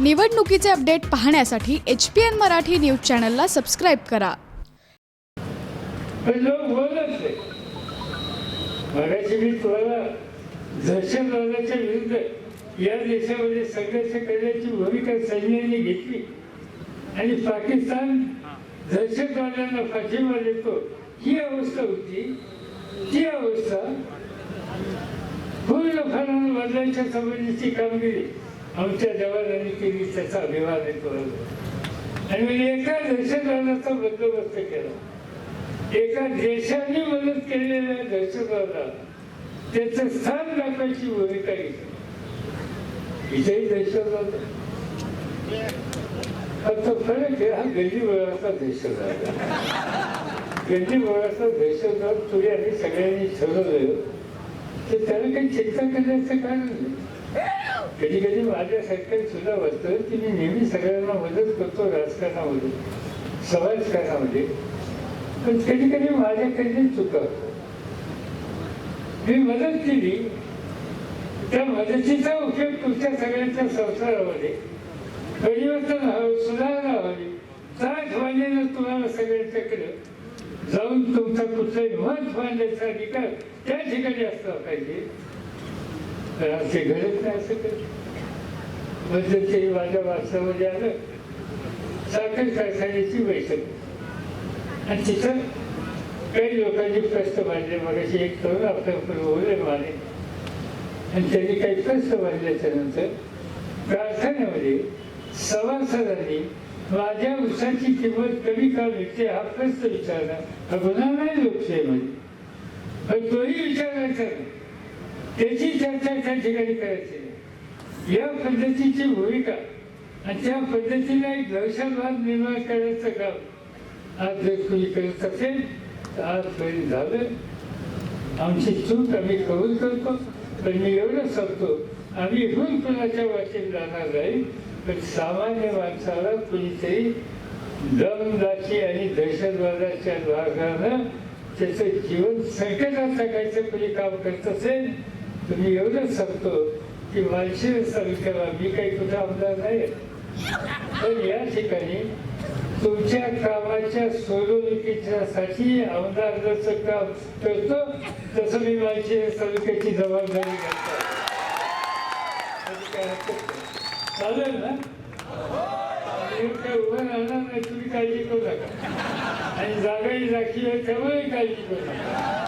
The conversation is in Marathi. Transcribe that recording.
निवडणुकीचे अपडेट पाहण्यासाठी H P N Marathi news चॅनलला सबस्क्राईब करा. दहशतवादाच्या विरुद्ध या देशामध्ये संघर्ष करण्याची भूमिका सैन्याने घेतली. आणि पाकिस्तान दहशतवाद्यांना पाठिंबा देतो ही अवस्था होती. ती अवस्था पूर्ण फळानं बदलायच्या संबंधीची कामगिरी. आमच्या जवानांनी केली त्याचा अभिमान आहे आणि मी एका दहशतवादाचा बंदोबस्त केला. एका देशाने मदत केलेल्या दहशतवादाला त्याचं स्थान दाखवायची भूमिका घेतली. विजयी दहशतवाद. फक्त फरक आहे हा गल्ली बळाचा दहशतवाद. गल्ली बळाचा दहशतवाद तुम्ही आम्ही सगळ्यांनी ठरवलं तर त्याला काही चिंता करण्याचं कारण नाही. कधी कधी माझ्यासारखं सुद्धा वाटतं की मी नेहमी सगळ्यांना मदत करतो राजकारणामध्ये समाजकारणामध्ये. पण कधी कधी माझ्याकडे चुका. मी मदत केली त्या मदतीचा उपयोग तुमच्या सगळ्यांच्या संसारामध्ये परिवर्तन हवं सुधारणा हवी त्या ठेवलेलं तुम्हाला सगळ्यांच्याकडे जाऊन तुमचा कुठलाही मत मांडण्याचा अधिकार त्या ठिकाणी असला पाहिजे. तर घरच नाही असं कधी मध्यंतरी म्हणजे माझ्या वास्तवामध्ये आलं. साखर कारखान्याची बैठक. आणि तिथं काही लोकांनी प्रश्न मांडले. मगाशी एक करून आपल्या बोलले माने आणि त्यांनी काही प्रश्न मांडल्याच्या नंतर कारखान्यामध्ये सभासदांनी माझ्या उसाची किंमत कमी का मिळते हा प्रश्न विचारला. हा गुन्हा नाही लोकशाहीमध्ये. पण तोही विचारायचा त्याची त्यांच्या त्या ठिकाणी करायचे या पद्धतीची भूमिका आणि त्या पद्धतीने एक दहशतवाद निर्माण करायचं काम आज जर तुम्ही करत असेल तर आजपर्यंत झालं. आमची चूक आम्ही कबूल करतो पण मी एवढं सांगतो आम्ही इथून कुणाच्या वाटेत जाणार नाही पण सामान्य माणसाला कुणीतरी दमदाची आणि दहशतवादाच्या मार्गानं त्याचं जीवन संकटात टाकायचं कोणी काम करत असेल तुम्ही एवढंच सांगतो की माळशिरस तालुक्याला मी काही कुठे आमदार नाही. पण या ठिकाणी तुमच्या कामाच्या सोडवणुकीच्यासाठी आमदार जसं काम करतो तसं मी माझी तालुक्याची जबाबदारी घेतो. चालेल ना? मी उभं राहणार नाही तुम्ही काळजी करू नका. आणि जागाही राखी आहे त्यामुळे काळजी करू नका.